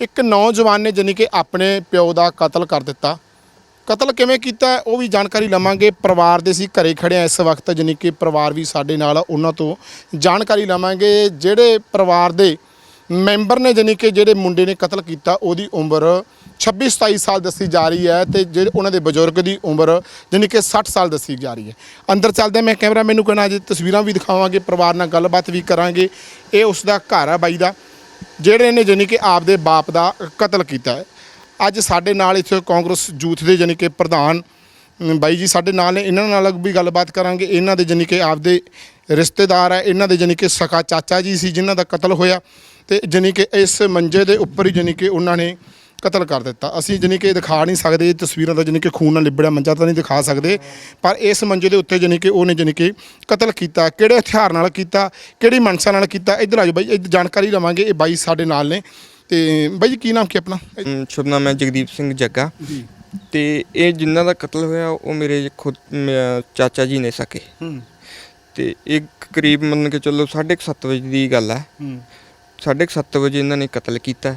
ਇੱਕ ਨੌਜਵਾਨ ਨੇ ਜਾਣੀ ਕਿ ਆਪਣੇ ਪਿਓ ਦਾ ਕਤਲ ਕਰ ਦਿੱਤਾ। ਕਤਲ ਕਿਵੇਂ ਕੀਤਾ ਉਹ ਵੀ ਜਾਣਕਾਰੀ ਲਵਾਂਗੇ। ਪਰਿਵਾਰ ਦੇ ਸੀ, ਘਰੇ ਖੜੇ ਆ ਇਸ ਵਕਤ, ਜਾਣੀ ਕਿ ਪਰਿਵਾਰ ਵੀ ਸਾਡੇ ਨਾਲ ਉਹਨਾਂ ਤੋਂ ਜਾਣਕਾਰੀ ਲਵਾਂਗੇ। ਜਿਹੜੇ ਪਰਿਵਾਰ ਦੇ ਮੈਂਬਰ ਨੇ ਜਾਣੀ ਕਿ ਜਿਹੜੇ ਮੁੰਡੇ ਨੇ ਕਤਲ ਕੀਤਾ, ਉਹਦੀ ਉਮਰ 26 27 ਸਾਲ ਦੱਸੀ ਜਾ ਰਹੀ ਹੈ ਤੇ ਜਿਹੜੇ ਉਹਨਾਂ ਦੇ ਬਜ਼ੁਰਗ ਦੀ ਉਮਰ ਜਾਣੀ ਕਿ 60 ਸਾਲ ਦੱਸੀ ਜਾ ਰਹੀ ਹੈ। ਅੰਦਰ ਚੱਲਦੇ ਮੈਂ ਕੈਮਰਾ ਮੈਨੂੰ ਕਹਿਣਾ, ਅੱਜ ਤਸਵੀਰਾਂ ਵੀ ਦਿਖਾਵਾਂਗੇ, ਪਰਿਵਾਰ ਨਾਲ ਗੱਲਬਾਤ ਵੀ ਕਰਾਂਗੇ। ਇਹ ਉਸ ਦਾ ਘਰ ਆ ਬਾਈ ਦਾ। ਜਿਹੜੇ ਨੇ ਜਾਣੀ ਕਿ ਆਪਦੇ ਬਾਪ ਦਾ ਕਤਲ ਕੀਤਾ ਹੈ। ਅੱਜ ਸਾਡੇ ਨਾਲ ਇੱਥੇ ਕਾਂਗਰਸ ਯੂਥ ਦੇ ਜਾਣੀ ਕਿ ਪ੍ਰਧਾਨ ਬਾਈ ਜੀ ਸਾਡੇ ਨਾਲ ਨੇ। ਇਹਨਾਂ ਨਾਲ ਵੀ ਗੱਲਬਾਤ ਕਰਾਂਗੇ। ਇਹਨਾਂ ਦੇ ਜਾਣੀ ਕਿ ਆਪਦੇ ਰਿਸ਼ਤੇਦਾਰ ਹੈ। ਇਹਨਾਂ ਦੇ ਜਾਣੀ ਕਿ ਸਕਾ ਚਾਚਾ ਜੀ ਸੀ ਜਿਨ੍ਹਾਂ ਦਾ ਕਤਲ ਹੋਇਆ। ਤੇ ਜਾਣੀ ਕਿ ਇਸ ਮੰਜੇ ਦੇ ਉੱਪਰ ਹੀ ਜਾਣੀ ਕਿ ਉਹਨਾਂ ਨੇ ਕਤਲ ਕਰ ਦਿੱਤਾ। ਅਸੀਂ ਜਾਣੀ ਕਿ ਦਿਖਾ ਨਹੀਂ ਸਕਦੇ ਇਹ ਤਸਵੀਰਾਂ ਦਾ ਜਾਣੀ ਕਿ ਖੂਨ ਨਾਲ ਲਿਬੜਿਆ ਮੰਜਾ ਤਾਂ ਨਹੀਂ ਦਿਖਾ ਸਕਦੇ ਪਰ ਇਸ ਮੰਜੇ ਦੇ ਉੱਤੇ ਜਾਣੀ ਕਿ ਉਹਨੇ ਜਾਣੀ ਕਿ ਕਤਲ ਕੀਤਾ ਕਿਹੜੇ ਹਥਿਆਰ ਨਾਲ ਕੀਤਾ ਕਿਹੜੀ ਮਨਸਾ ਨਾਲ ਕੀਤਾ ਇੱਧਰ ਆਜੋ ਬਾਈ ਇਹ ਜਾਣਕਾਰੀ ਲਵਾਂਗੇ ਇਹ ਬਾਈ ਸਾਡੇ ਨਾਲ ਨੇ। ਤੇ ਬਾਈ ਜੀ ਕੀ ਨਾਮ ਕੀ ਆਪਣਾ? ਸ਼ੁਭ ਨਾਮ ਹੈ ਜਗਦੀਪ ਸਿੰਘ ਜੱਗਾ। ਜੀ। ਤੇ ਇਹ ਜਿਨ੍ਹਾਂ ਦਾ ਕਤਲ ਹੋਇਆ ਉਹ ਮੇਰੇ ਖੁਦ ਚਾਚਾ ਜੀ ਨੇ ਸਕੇ। ਹੂੰ। ਤੇ ਇਹ ਕਰੀਬ ਮੰਨ ਕੇ ਚੱਲੋ 7:30 ਵਜੇ ਦੀ ਗੱਲ ਹੈ। ਹੂੰ। 7:30 ਵਜੇ ਇਹਨਾਂ ਨੇ ਕਤਲ ਕੀਤਾ।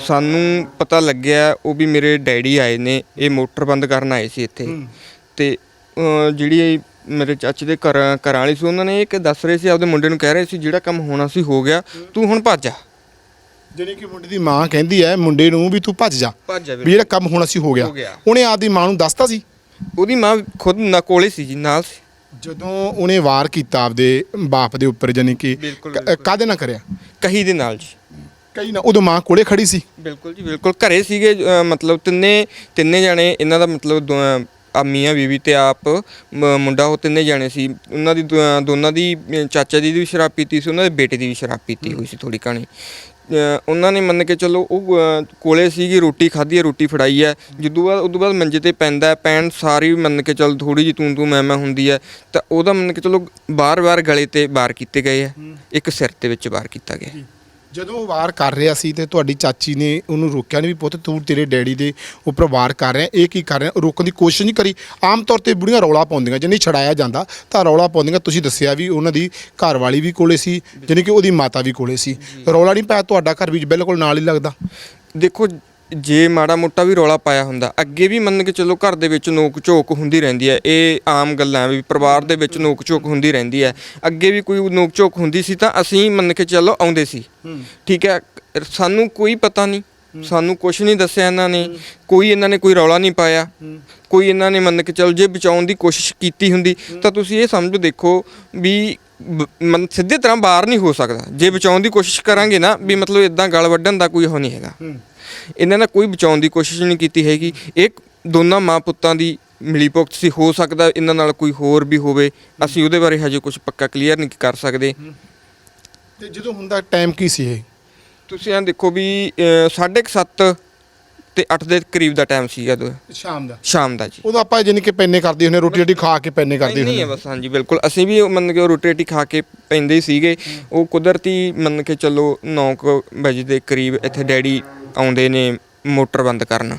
ਸਾਨੂੰ ਪਤਾ ਲੱਗਿਆ ਉਹ ਵੀ ਮੇਰੇ ਡੈਡੀ ਆਏ ਨੇ ਇਹ ਮੋਟਰ ਬੰਦ ਕਰਨ ਆਏ ਸੀ ਇੱਥੇ। ਤੇ ਜਿਹੜੀ ਮੇਰੇ ਚਾਚੇ ਦੇ ਘਰ ਘਰਾਂ ਵਾਲੀ ਸੀ ਉਹਨਾਂ ਨੇ ਇਹ ਕਿ ਦੱਸ ਰਹੇ ਸੀ ਆਪਦੇ ਮੁੰਡੇ ਨੂੰ ਕਹਿ ਰਹੇ ਸੀ ਜਿਹੜਾ ਕੰਮ ਹੋਣਾ ਸੀ ਹੋ ਗਿਆ ਤੂੰ ਹੁਣ ਭੱਜ ਜਾ। ਜਿਹੜੀ ਕਿ ਮੁੰਡੇ ਦੀ ਮਾਂ ਕਹਿੰਦੀ ਹੈ ਮੁੰਡੇ ਨੂੰ ਵੀ ਤੂੰ ਭੱਜ ਜਾ ਭੱਜ ਜਾ ਵੀ ਜਿਹੜਾ ਕੰਮ ਹੋਣਾ ਸੀ ਹੋ ਗਿਆ। ਗਿਆ। ਉਹਨੇ ਆਪਦੀ ਮਾਂ ਨੂੰ ਦੱਸਤਾ ਸੀ? ਉਹਦੀ ਮਾਂ ਖੁਦ ਨਾ ਕੋਲੇ ਸੀ ਜੀ ਨਾਲ ਸੀ। ਜਦੋਂ ਉਹਨੇ ਵਾਰ ਕੀਤਾ ਆਪਦੇ ਬਾਪ ਦੇ ਉੱਪਰ ਜਾਨੀ ਕਿ ਬਿਲਕੁਲ, ਕ- ਬਿਲਕੁਲ। ਕਾਹਦੇ ਨਾਲ ਕਰਿਆ? ਕਹੀ ਦੇ ਨਾਲ ਜੀ। ਕਈ ਨਾ ਉਦੋਂ ਮਾਂ ਕੋਲੇ ਖੜੀ ਸੀ। ਬਿਲਕੁਲ ਜੀ ਬਿਲਕੁਲ। ਘਰੇ ਸੀਗੇ ਅ, ਮਤਲਬ ਤਿੰਨੇ ਤਿੰਨੇ ਜਾਣੇ ਇਹਨਾਂ ਦਾ ਮਤਲਬ ਦੋ- ਆ ਮੀਆਂ ਬੀਵੀ ਤੇ ਆਪ ਮ- ਮੁੰਡਾ ਉਹ ਤਿੰਨੇ ਜਾਣੇ ਸੀ। ਉਹਨਾਂ ਦੀ ਦੋ- ਦੋਨਾਂ ਦੀ ਅ, ਚਾਚਾ ਜੀ ਦੀ ਵੀ ਸ਼ਰਾਬ ਪੀਤੀ ਸੀ ਉਹਨਾਂ ਦੇ ਬੇਟੇ ਦੀ ਵੀ ਸ਼ਰਾਬ ਪੀਤੀ ਹੋਈ ਸੀ ਥੋੜੀ ਕਹਾਣੀ ਉਹਨਾਂ ਨੇ ਮੰਨ ਕੇ ਚੱਲੋ ਉਹ ਕੋਲੇ ਸੀਗੀ ਰੋਟੀ ਖਾਧੀ ਹੈ ਰੋਟੀ ਫੜਾਈ ਹੈ। ਜਦੋਂ ਬਾਅਦ ਉਦੋਂ ਬਾਅਦ ਮੰਜੇ ਤੇ ਪੈਂਦਾ ਪੈਣ ਸਾਰੀ ਮੰਨ ਕੇ ਚੱਲ ਥੋੜੀ ਜੀ ਤੂੰ ਤੂੰ ਮੈਂ ਮੈਂ ਹੁੰਦੀ ਹੈ। ਤਾਂ ਉਹਦਾ ਮੰਨ ਕੇ ਚੱਲੋ ਬਾਰ-ਬਾਰ ਗਲੇ ਤੇ ਵਾਰ ਕੀਤੇ ਗਏ ਹੈ। ਇੱਕ ਸਿਰ ਤੇ ਵਿੱਚ ਵਾਰ ਕੀਤਾ ਗਿਆ ਜਦੋਂ ਉਹ ਵਾਰ ਕਰ ਰਿਹਾ ਸੀ ਤੇ ਤੁਹਾਡੀ ਚਾਚੀ ਨੇ ਉਹਨੂੰ ਰੋਕਿਆ ਨਹੀਂ ਵੀ ਪੁੱਤ ਤੂੰ ਤੇਰੇ ਡੈਡੀ ਦੇ ਉੱਪਰ ਵਾਰ ਕਰ ਰਿਹਾ, ਇਹ ਕੀ ਕਰ ਰਿਹਾ? ਰੋਕਣ ਦੀ ਕੋਸ਼ਿਸ਼ ਨਹੀਂ ਕਰੀ। ਆਮ ਤੌਰ ਤੇ ਬੁੜੀਆਂ ਰੌਲਾ ਪਾਉਂਦੀਆਂ, ਜੇ ਨਹੀਂ ਛੜਾਇਆ ਜਾਂਦਾ ਤਾਂ ਰੌਲਾ ਪਾਉਂਦੀਆਂ। ਤੁਸੀਂ ਦੱਸਿਆ ਵੀ ਉਹਨਾਂ ਦੀ ਘਰ ਵਾਲੀ ਵੀ ਕੋਲੇ ਸੀ, ਜਾਣੀ ਕਿ ਉਹਦੀ ਮਾਤਾ ਵੀ ਕੋਲੇ ਸੀ। ਰੌਲਾ ਨਹੀਂ ਪਾਇਆ ਤੁਹਾਡਾ ਘਰ ਵੀ ਬਿਲਕੁਲ ਨਾਲ ਹੀ ਲੱਗਦਾ? ਦੇਖੋ ਜੇ ਮਾੜਾ ਮੋਟਾ ਵੀ ਰੌਲਾ ਪਾਇਆ ਹੁੰਦਾ ਅੱਗੇ ਵੀ ਮੰਨ ਕੇ ਚੱਲੋ ਘਰ ਦੇ ਵਿੱਚ ਨੋਕ ਝੋਕ ਹੁੰਦੀ ਰਹਿੰਦੀ ਹੈ ਇਹ ਆਮ ਗੱਲਾਂ ਹੈ ਵੀ ਪਰਿਵਾਰ ਦੇ ਵਿੱਚ ਨੋਕ ਝੋਕ ਹੁੰਦੀ ਰਹਿੰਦੀ ਹੈ। ਅੱਗੇ ਵੀ ਕੋਈ ਨੋਕ ਝੋਕ ਹੁੰਦੀ ਸੀ ਤਾਂ ਅਸੀਂ ਮੰਨ ਕੇ ਚੱਲੋ ਆਉਂਦੇ ਸੀ। ਠੀਕ ਹੈ ਸਾਨੂੰ ਕੋਈ ਪਤਾ ਨਹੀਂ ਸਾਨੂੰ ਕੁਝ ਨਹੀਂ ਦੱਸਿਆ ਇਹਨਾਂ ਨੇ ਕੋਈ ਇਹਨਾਂ ਨੇ ਕੋਈ ਰੌਲਾ ਨਹੀਂ ਪਾਇਆ। ਕੋਈ ਇਹਨਾਂ ਨੇ ਮੰਨ ਕੇ ਚੱਲ ਜੇ ਬਚਾਉਣ ਦੀ ਕੋਸ਼ਿਸ਼ ਕੀਤੀ ਹੁੰਦੀ ਤਾਂ ਤੁਸੀਂ ਇਹ ਸਮਝੋ ਦੇਖੋ ਵੀ ਮਨ ਸਿੱਧੇ ਤਰ੍ਹਾਂ ਬਾਹਰ ਨਹੀਂ ਹੋ ਸਕਦਾ। ਜੇ ਬਚਾਉਣ ਦੀ ਕੋਸ਼ਿਸ਼ ਕਰਾਂਗੇ ਨਾ ਵੀ ਮਤਲਬ ਇਦਾਂ ਗਲ ਵੱਢਣ ਦਾ ਕੋਈ ਉਹ ਨਹੀਂ ਹੈਗਾ। ਇਹਨਾਂ ਨੇ ਕੋਈ ਬਚਾਉਣ ਦੀ ਕੋਸ਼ਿਸ਼ ਨਹੀਂ ਕੀਤੀ ਹੈਗੀ। ਇਹ ਦੋਨਾਂ ਮਾਂ ਪੁੱਤਾਂ ਦੀ ਮਿਲੀ ਭੁਗਤ ਸੀ। ਹੋ ਸਕਦਾ ਇਹਨਾਂ ਨਾਲ ਕੋਈ ਹੋਰ ਵੀ ਹੋਵੇ। ਅਸੀਂ ਉਹਦੇ ਬਾਰੇ ਹਜੇ ਕੁਝ ਪੱਕਾ ਕਲੀਅਰ ਨਹੀਂ ਕਰ ਸਕਦੇ। ਤੇ ਜਦੋਂ ਹੁੰਦਾ ਟਾਈਮ ਕੀ ਸੀ ਇਹ? ਤੁਸੀਂ ਇਹ ਦੇਖੋ ਵੀ 7:30 ਤੇ 8 ਦੇ ਕਰੀਬ ਦਾ ਟਾਈਮ ਸੀਗਾ ਉਦੋਂ, ਸ਼ਾਮ ਦਾ? ਸ਼ਾਮ ਦਾ ਜੀ। ਉਦੋਂ ਆਪਾਂ ਜਾਣੀ ਕਿ ਪੈਨੇ ਕਰਦੇ ਹੁੰਦੇ ਰੋਟੀ ਰੋਟੀ ਖਾ ਕੇ ਪੈਨੇ ਕਰਦੇ ਨਹੀਂ ਹੁੰਦੇ ਹੈ ਬਸ ਹਾਂਜੀ ਬਿਲਕੁਲ। ਅਸੀਂ ਵੀ ਮੰਨ ਕੇ ਰੋਟੀ ਰੋਟੀ ਖਾ ਕੇ ਪੈਂਦੇ ਸੀਗੇ। ਉਹ ਕੁਦਰਤੀ ਮੰਨ ਕੇ ਚੱਲੋ 9 ਵਜੇ ਦੇ ਕਰੀਬ ਇੱਥੇ ਡੈਡੀ ਆਉਂਦੇ ਨੇ ਮੋਟਰ ਬੰਦ ਕਰਨ।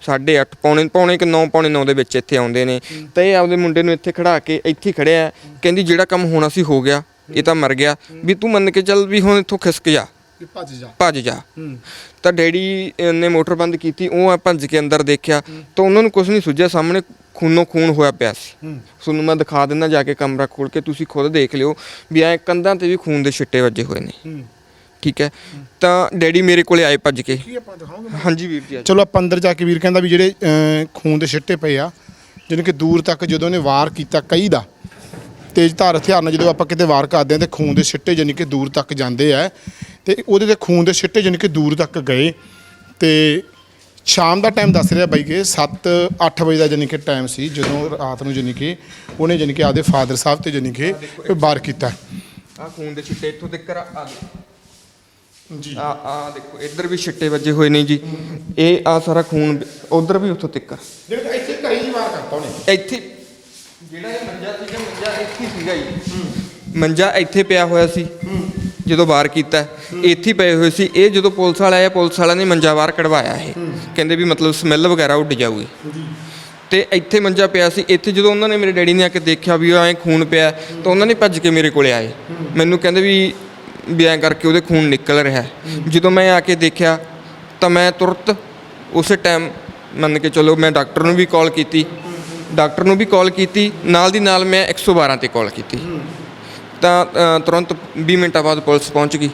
ਸਾਢੇ 8 ਪੌਣੇ ਪੌਣੇ ਕਿ 9 ਪੌਣੇ 9 ਦੇ ਵਿੱਚ ਇੱਥੇ ਆਉਂਦੇ ਨੇ। ਤੇ ਇਹ ਆਪਦੇ ਮੁੰਡੇ ਨੂੰ ਇੱਥੇ ਖੜਾ ਕੇ ਇੱਥੇ ਖੜਿਆ। ਕਹਿੰਦੀ ਜਿਹੜਾ ਕੰਮ ਹੋਣਾ ਸੀ ਹੋ ਗਿਆ ਇਹ ਤਾਂ ਮਰ ਗਿਆ। ਵੀ ਤੂੰ ਮੰਨ ਕੇ ਚੱਲ ਵੀ ਹੁਣ ਇੱਥੋਂ ਖਿਸਕ ਜਾ। ਭੱਜ ਜਾ। ਭੱਜ ਜਾ। ਤਾਂ ਡੈਡੀ ਨੇ ਮੋਟਰ ਬੰਦ ਕੀਤੀ ਉਹ ਆ ਭੱਜ ਕੇ ਅੰਦਰ ਦੇਖਿਆ। ਤਾਂ ਉਹਨਾਂ ਨੂੰ ਕੁਝ ਨਹੀਂ ਸੁਝਿਆ ਸਾਹਮਣੇ ਖੂਨੋ ਖੂਨ ਹੋਇਆ ਪਿਆ ਸੀ। ਤੁਹਾਨੂੰ ਮੈਂ ਦਿਖਾ ਦਿੰਦਾ ਜਾ ਕੇ ਕਮਰਾ ਖੋਲ ਕੇ ਤੁਸੀਂ ਖੁਦ ਦੇਖ ਲਿਓ ਵੀ ਐ ਕੰਧਾਂ ਤੇ ਵੀ ਖੂਨ ਦੇ ਛਿੱਟੇ ਵੱਜੇ ਹੋਏ ਨੇ। ਠੀਕ ਹੈ। ਤਾਂ ਡੈਡੀ ਮੇਰੇ ਕੋਲੇ ਆਏ ਭੱਜ ਕੇ। ਕੀ ਆਪਾਂ ਦਿਖਾਓਗੇ ਹਾਂਜੀ ਵੀਰ ਜੀ ਚਲੋ ਆਪਾਂ ਅੰਦਰ ਜਾ ਕੇ ਵੀਰ ਕਹਿੰਦਾ ਵੀ ਜਿਹੜੇ ਖੂਨ ਦੇ ਛਿੱਟੇ ਪਏ ਆ ਜਿਹਨੂੰ ਕਿ ਦੂਰ ਤੱਕ ਜਦੋਂ ਉਹਨੇ ਵਾਰ ਕੀਤਾ ਕਈ ਦਾ ਤੇਜ਼ ਧਾਰ ਹਥਿਆਰ ਨਾਲ ਜਦੋਂ ਆਪਾਂ ਕਿਤੇ ਵਾਰ ਕਰਦੇ ਆ ਤੇ ਖੂਨ ਦੇ ਛਿੱਟੇ ਜਾਨੀ ਕਿ ਦੂਰ ਤੱਕ ਜਾਂਦੇ ਆ। ਤੇ ਉਹਦੇ ਤੇ ਖੂਨ ਦੇ ਛਿੱਟੇ ਜਾਨੀ ਕਿ ਦੂਰ ਤੱਕ ਗਏ। ਤੇ ਸ਼ਾਮ ਦਾ ਟਾਈਮ ਦੱਸ ਰਿਹਾ ਬਾਈ ਕਿ 7 8 ਵਜੇ ਦਾ ਜਾਨੀ ਕਿ ਟਾਈਮ ਸੀ ਜਦੋਂ ਰਾਤ ਨੂੰ ਜਾਨੀ ਕਿ ਉਹਨੇ ਜਾਨੀ ਕਿ ਆਪਦੇ ਫਾਦਰ ਸਾਹਿਬ ਤੇ ਜਾਨੀ ਕਿ ਵਾਰ ਕੀਤਾ। ਆ ਖੂਨ ਦੇ ਛਿੱਟੇ ਇੱਥੋਂ ਤੱਕ ਆ ਜੀ। ਆ ਆ ਦੇਖੋ ਇੱਧਰ ਵੀ ਛਿੱਟੇ ਵੱਜੇ ਹੋਏ ਨੇ ਜੀ। ਇਹ ਆ ਸਾਰਾ ਖੂਨ ਉਧਰ ਵੀ ਉੱਥੋਂ ਤੱਕ ਜਿਹੜੇ ਇੱਥੇ ਘਰੇ ਹੀ ਵਾਰ ਕਰਤਾ ਉਹਨੇ। ਇੱਥੇ ਜਿਹੜਾ ਇਹ ਮੰਜਾ ਸੀਗਾ ਮੰਜਾ ਇੱਥੇ ਸੀਗਾ ਜੀ। ਮੰਜਾ ਇੱਥੇ ਪਿਆ ਹੋਇਆ ਸੀ ਜਦੋਂ ਵਾਰ ਕੀਤਾ। ਇੱਥੇ ਪਏ ਹੋਏ ਸੀ। ਇਹ ਜਦੋਂ ਪੁਲਿਸ ਵਾਲਾ ਆਇਆ ਪੁਲਿਸ ਵਾਲਾ ਨੇ ਮੰਜਾ ਬਾਹਰ ਕਢਵਾਇਆ ਇਹ। ਕਹਿੰਦੇ ਵੀ ਮਤਲਬ ਸਮੈਲ ਵਗੈਰਾ ਉੱਡ ਜਾਊਗੀ। ਤੇ ਇੱਥੇ ਮੰਜਾ ਪਿਆ ਸੀ। ਇੱਥੇ ਜਦੋਂ ਉਹਨਾਂ ਨੇ ਮੇਰੇ ਡੈਡੀ ਨੇ ਆ ਕੇ ਦੇਖਿਆ ਵੀ ਐਂ ਖੂਨ ਪਿਆ ਤਾਂ ਉਹਨਾਂ ਨੇ ਭੱਜ ਕੇ ਮੇਰੇ ਕੋਲੇ ਆਏ। ਮੈਨੂੰ ਕਹਿੰਦੇ ਵੀ ਵੀ ਐਂ ਕਰਕੇ ਉਹਦੇ ਖੂਨ ਨਿਕਲ ਰਿਹਾ। ਜਦੋਂ ਮੈਂ ਆ ਕੇ ਦੇਖਿਆ ਤਾਂ ਮੈਂ ਤੁਰਤ ਉਸੇ ਟਾਈਮ ਮੰਨ ਕੇ ਚਲੋ ਮੈਂ ਡਾਕਟਰ ਨੂੰ ਵੀ ਕਾਲ ਕੀਤੀ। ਡਾਕਟਰ ਨੂੰ ਵੀ ਕਾਲ ਕੀਤੀ ਨਾਲ ਦੀ ਨਾਲ ਮੈਂ 112 ਤੇ ਕਾਲ ਕੀਤੀ। ਤਾਂ ਤੁਰੰਤ 20 ਮਿੰਟਾਂ ਬਾਅਦ ਪੁਲਿਸ ਪਹੁੰਚ ਗਈ।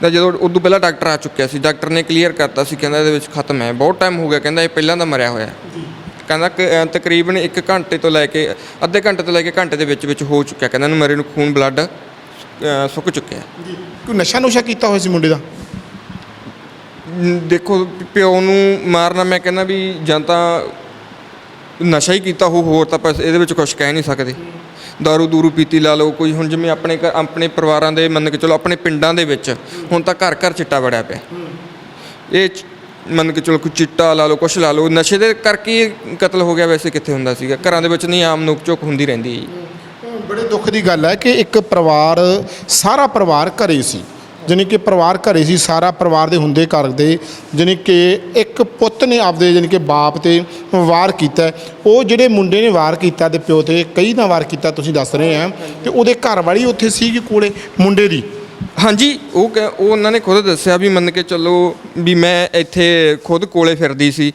ਤਾਂ ਜਦੋਂ ਉਦੋਂ ਪਹਿਲਾਂ ਡਾਕਟਰ ਆ ਚੁੱਕਿਆ ਸੀ। ਡਾਕਟਰ ਨੇ ਕਲੀਅਰ ਕਰਤਾ ਸੀ ਕਹਿੰਦਾ ਇਹਦੇ ਵਿੱਚ ਖਤਮ ਹੈ। ਬਹੁਤ ਟਾਈਮ ਹੋ ਗਿਆ ਕਹਿੰਦਾ ਇਹ ਪਹਿਲਾਂ ਦਾ ਮਰਿਆ ਹੋਇਆ। ਕਹਿੰਦਾ ਕਿ, ਤਕਰੀਬਨ 1 ਘੰਟੇ ਤੋਂ ਲੈ ਕੇ ਅੱਧੇ ਘੰਟੇ ਤੋਂ ਲੈ ਕੇ ਘੰਟੇ ਦੇ ਵਿੱਚ ਵਿੱਚ ਹੋ ਚੁੱਕਿਆ। ਕਹਿੰਦਾ ਇਹਨੂੰ ਮਰੇ ਨੂੰ ਖੂਨ ਬਲੱਡ ਸੁੱਕ ਚੁੱਕਿਆ ਜੀ। ਕੋਈ ਨਸ਼ਾ ਨੁਸ਼ਾ ਕੀਤਾ ਹੋਇਆ ਸੀ ਮੁੰਡੇ ਦਾ? ਨ- ਦੇਖੋ ਪਿਓ ਨੂੰ ਮਾਰਨਾ ਮੈਂ ਕਹਿੰਦਾ ਵੀ ਜਾਂ ਤਾਂ ਨਸ਼ਾ ਹੀ ਕੀਤਾ ਹੋ ਹੋਰ ਤਾਂ ਆਪਾਂ ਇਹਦੇ ਵਿੱਚ ਕੁਝ ਕਹਿ ਨਹੀਂ ਸਕਦੇ। ਦਾਰੂ ਦੂਰੂ ਪੀਤੀ ਲਾ ਲਓ ਕੋਈ ਹੁਣ ਜਿਵੇਂ ਆਪਣੇ ਘਰ- ਆਪਣੇ ਪਰਿਵਾਰਾਂ ਦੇ ਮੰਨ ਕੇ ਚਲੋ ਆਪਣੇ ਪਿੰਡਾਂ ਦੇ ਵਿੱਚ ਹੁਣ ਤਾਂ ਘਰ ਘਰ ਚਿੱਟਾ ਵੜਿਆ ਪਿਆ। ਇਹ ਚ- ਮੰਨ ਕੇ ਚਲੋ ਕੋਈ ਚਿੱਟਾ ਲਾ ਲਓ ਕੁਛ ਲਾ ਲਓ ਨਸ਼ੇ ਦੇ ਕਰਕੇ ਹੀ ਕਤਲ ਹੋ ਗਿਆ ਵੈਸੇ ਕਿੱਥੇ ਹੁੰਦਾ ਸੀਗਾ। ਘਰਾਂ ਦੇ ਵਿੱਚ ਨਹੀਂ ਆਮ ਨੋਕ ਝੋਕ ਹੁੰਦੀ ਰਹਿੰਦੀ ਹੈ ਜੀ। ਬੜੇ ਦੁੱਖ ਦੀ ਗੱਲ ਹੈ ਕਿ ਇੱਕ ਪਰਿਵਾਰ, ਸਾਰਾ ਪਰਿਵਾਰ ਘਰੇ ਸੀ। ਜਾਣੀ ਕਿ ਪਰਿਵਾਰ ਘਰੇ ਸੀ, ਸਾਰਾ ਪਰਿਵਾਰ ਦੇ ਹੁੰਦੇ ਕਰਦੇ ਦੇ, ਜਾਣੀ ਕਿ ਇੱਕ ਪੁੱਤ ਨੇ ਆਪਦੇ ਜਾਣੀ ਕਿ ਬਾਪ ਤੇ ਵਾਰ ਕੀਤਾ। ਉਹ ਜਿਹੜੇ ਮੁੰਡੇ ਨੇ ਵਾਰ ਕੀਤਾ ਤੇ ਪਿਓ ਤੇ, ਕਈ ਨਾ ਵਾਰ ਕੀਤਾ, ਤੁਸੀਂ ਦੱਸ ਰਹੇ ਆ, ਤੇ ਉਹਦੇ ਘਰ ਵਾਲੀ ਉੱਥੇ ਸੀ ਕਿ ਕੋਲੇ, ਮੁੰਡੇ ਦੀ। ਹਾਂਜੀ ਉਹ ਕਹਿ- ਉਹ ਉਹਨਾਂ ਨੇ ਖੁਦ ਦੱਸਿਆ ਵੀ ਮੰਨ ਕੇ ਚੱਲੋ ਵੀ ਮੈਂ ਇੱਥੇ ਖੁਦ ਕੋਲੇ ਫਿਰਦੀ ਸੀ।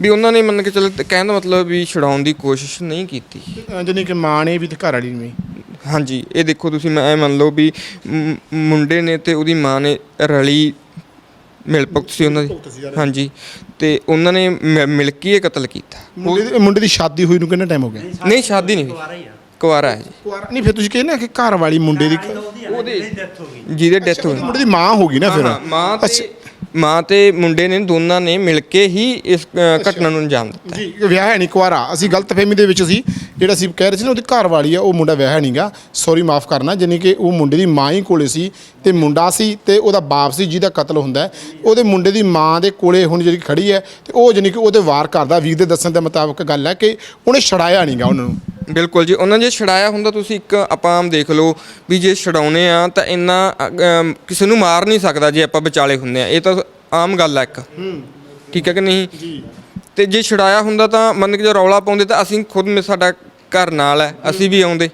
ਵੀ ਉਹਨਾਂ ਨੇ ਮੰਨ ਕੇ ਚੱਲੋ ਤੇ ਕਹਿਣ ਦਾ ਮਤਲਬ ਵੀ ਛਡਾਉਣ ਦੀ ਕੋਸ਼ਿਸ਼ ਨਹੀਂ ਕੀਤੀ। ਜਾਣੀ ਕਿ ਮਾਂ ਨੇ ਵੀ ਤੇ ਘਰ ਵਾਲੀ ਨੇ ਵੀ। ਹਾਂਜੀ ਇਹ ਦੇਖੋ ਤੁਸੀਂ ਮੈਂ ਇਹ ਮੰਨ ਲਓ ਵੀ ਮ- ਮੁੰਡੇ ਨੇ ਤੇ ਉਹਦੀ ਮਾਂ ਨੇ ਰਲੀ ਮਿਲ ਭੁਗਤ ਸੀ ਉਹਨਾਂ ਦੀ। ਹਾਂਜੀ ਤੇ ਉਹਨਾਂ ਨੇ ਮਿ- ਮਿਲ ਕੇ ਇਹ ਕਤਲ ਕੀਤਾ। ਮੁੰਡੇ ਦੀ ਮੁੰਡੇ ਦੀ ਸ਼ਾਦੀ ਹੋਈ ਨੂੰ ਕਿੰਨਾ ਟਾਈਮ ਹੋ ਗਿਆ? ਨਹੀਂ ਸ਼ਾਦੀ ਨਹੀਂ ਹੋਈ। ਕੁਆਰਾ ਹੈ ਜੀ ਕੁਆਰਾ ਨਹੀਂ ਫਿਰ ਤੁਸੀਂ ਕਹਿੰਦੇ ਨਾ ਕਿ ਘਰ ਵਾਲੀ ਮੁੰਡੇ ਦੀ ਉਹਦੇ ਜਿਹਦੇ ਡੈਥ ਹੋਈ। ਮੁੰਡੇ ਦੀ ਮਾਂ ਹੋ ਗਈ ਨਾ ਫਿਰ। ਹਾਂ, ਮਾਂ ਤੇ ਮਾਂ ਤੇ ਮੁੰਡੇ ਨੇ ਦੋਨਾਂ ਨੇ ਮਿਲ ਕੇ ਹੀ ਇਸ ਅ, ਘਟਨਾ ਨੂੰ ਅੰਜਾਮ ਦਿੱਤਾ। ਜੀ ਵਿਆਹ ਹੈ ਨਹੀਂ ਕੁਆਰਾ ਅਸੀਂ ਗਲਤਫਹਿਮੀ ਦੇ ਵਿੱਚ ਸੀ। ਜਿਹੜਾ ਅਸੀਂ ਕਹਿ ਰਹੇ ਸੀ ਨਾ ਉਹਦੀ ਘਰ ਵਾਲੀ ਆ ਉਹ ਮੁੰਡਾ ਵਿਆਹ ਨਹੀਂਗਾ ਸੌਰੀ ਮਾਫ ਕਰਨਾ ਜਾਣੀ ਕਿ ਉਹ ਮੁੰਡੇ ਦੀ ਮਾਂ ਹੀ ਕੋਲੇ ਸੀ ਤੇ ਮੁੰਡਾ ਸੀ ਤੇ ਉਹਦਾ ਬਾਪ ਸੀ ਜਿਹਦਾ ਕਤਲ ਹੁੰਦਾ ਹੈ। ਉਹਦੇ ਮੁੰਡੇ ਦੀ ਮਾਂ ਦੇ ਕੋਲੇ ਹੁਣ ਜਿਹੜੀ ਖੜੀ ਹੈ ਤੇ ਉਹ ਜਾਣੀ ਕਿ ਉਹਦੇ ਵਾਰ ਕਰਦਾ ਵੀਰ ਦੇ ਦੱਸਣ ਦੇ ਮੁਤਾਬਕ ਗੱਲ ਹੈ ਕਿ ਉਹਨੇ ਛੜਾਇਆ ਨਹੀਂਗਾ ਉਹਨਾਂ ਨੂੰ। ਬਿਲਕੁਲ ਜੀ ਉਹਨਾਂ ਜੇ ਛੜਾਇਆ ਹੁੰਦਾ ਤੁਸੀਂ ਇੱਕ ਆਪਾਂ ਆਮ ਦੇਖ ਲਓ ਵੀ ਜੇ ਛਡਾਉਨੇ ਆ ਤਾਂ ਇੰਨਾ ਕਿਸੇ ਨੂੰ ਮਾਰ ਨਹੀਂ ਸਕਦਾ ਜੇ ਆਪਾਂ ਵਿਚਾਲੇ ਹੁੰਦੇ ਆ। ਇਹ ਤਾਂ ਆਮ ਗੱਲ ਆ ਇੱਕ। ਠੀਕ ਹੈ ਕਿ ਨਹੀਂ? ਜੀ। ਤੇ ਜੇ ਛਡਾਇਆ ਹੁੰਦਾ ਤਾਂ ਮੰਨ ਕੇ ਜੇ ਰੌਲਾ ਪਾਉਂਦੇ ਤਾਂ ਅਸੀਂ ਖੁਦ ਮੇ ਸਾਡਾ ਘਰ ਨਾਲ ਹੈ ਅਸੀਂ ਵੀ ਆਉਂਦੇ।